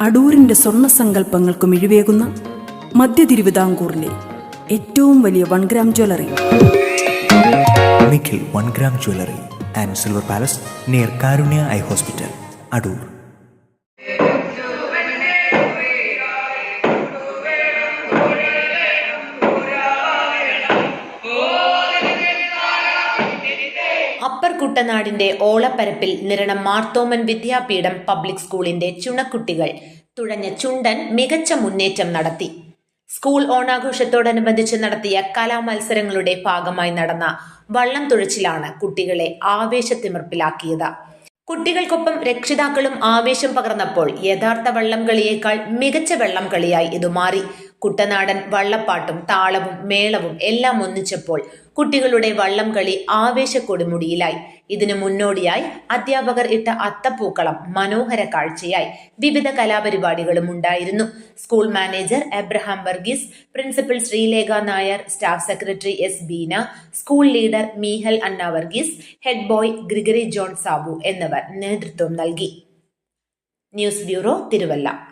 അടൂരിന്റെ സ്വർണ സങ്കല്പങ്ങൾക്ക് മിഴിവേകുന്ന മധ്യ തിരുവിതാംകൂറിലെ ഏറ്റവും വലിയ one gram jewellery Nikhil one gram jewellery and silver palace near Karunya eye hospital Adoor. Upper കുട്ടനാടിന്റെ ഓളപ്പരപ്പിൽ നിരണം മാർത്തോമൻ വിദ്യാപീഠം പബ്ലിക് സ്കൂളിന്റെ ചുണക്കുട്ടികൾ തുഴഞ്ഞ ചുണ്ടൻ മികച്ച മുന്നേറ്റം നടത്തി. സ്കൂൾ ഓണാഘോഷത്തോടനുബന്ധിച്ച് നടത്തിയ കലാമത്സരങ്ങളുടെ ഭാഗമായി നടന്ന വള്ളം തുഴച്ചിലാണ് കുട്ടികളെ ആവേശത്തിമിർപ്പിലാക്കിയത്. കുട്ടികൾക്കൊപ്പം രക്ഷിതാക്കളും ആവേശം പകർന്നപ്പോൾ യഥാർത്ഥ വള്ളം കളിയേക്കാൾ മികച്ച വെള്ളം കളിയായി ഇത് മാറി കുട്ടനാടൻ വള്ളപ്പാട്ടും താളവും മേളവും എല്ലാം ഒന്നിച്ചപ്പോൾ കുട്ടികളുടെ വള്ളം കളി ആവേശ കൊടുമുടിയിലായി ഇതിനു മുന്നോടിയായി അധ്യാപകർ ഇട്ട അത്തപ്പൂക്കളം മനോഹര കാഴ്ചയായി. വിവിധ കലാപരിപാടികളും ഉണ്ടായിരുന്നു. School manager Abraham Varghese principal Sreelekha Nair staff secretary S Beena school leader Meehal Anna Varghese head boy Gregory John Sabu എന്നിവർ നേതൃത്വം നൽകി. News bureau Thiruvalla.